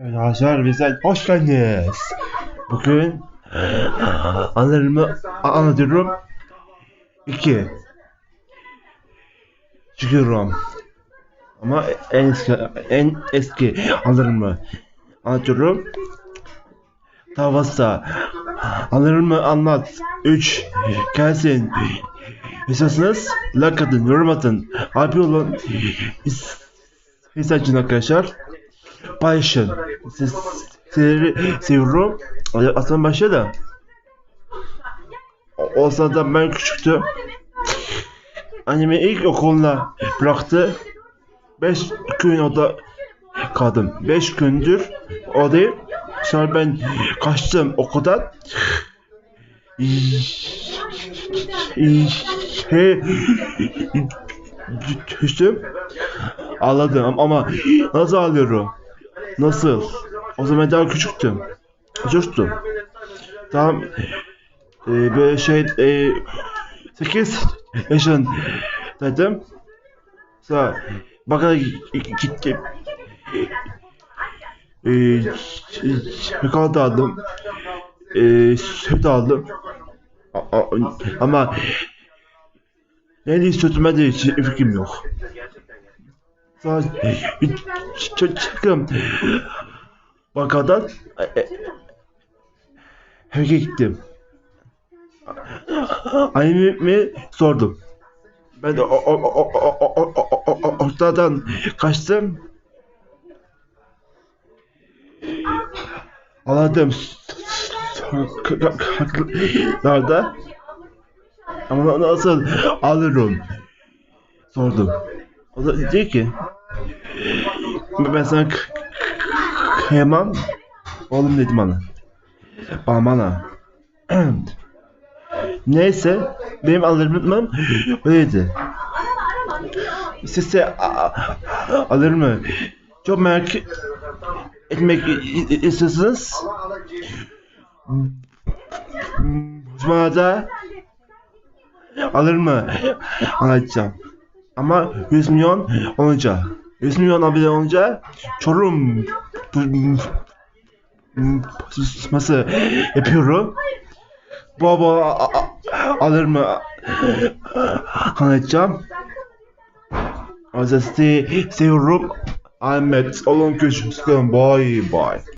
Evet arkadaşlar bize hoş geldiniz. Bugün anılarımı anlatıyorum. 2 Çıkıyorum. Ama en eski, en eski anılarımı anlatıyorum. Tavasta anılarımı anlat. 3 gelsin. İstiyorsanız like atın, yorum atın. Abi olun. His açın arkadaşlar. Sizleri seviyorum. Aslan başla da. O, sırada ben küçüktüm. Annemi ilk okuluna bıraktı. 5 gün orada kaldım. 5 gündür oradayım. Sonra ben kaçtım okuldan. Şey, düştüm. Ağladım ama nasıl ağlıyorum? Nasıl? O zaman daha küçüktüm. Çocuktum. Tam e, böyle şey e, 8 yaşındaydım. Sonra bakara gittim. E, çikolata aldım. E, süt aldım. A- a- ama ne sütüme de hiç fikrim yok. Çıkım. Vakadan eve gittim. Annemi sordum. Ben ortadan kaçtım. Ağladım. Sokaklarda. Ama nasıl alırım? Sordum. O da dedi ki ben sana kıyamam. Oğlum dedim bana. Bana. Neyse benim alırım öyleydi. Size alır mı? Çok merak etmek i- i- istiyorsanız bana da alır mı? Anlatacağım. Ama 100 milyon olunca 100 milyon abone olunca Çorum susması yapıyorum. Baba alır mı? Anlatacağım. Azesti seviyorum. Ahmet. Olun köşkü. Bay bay.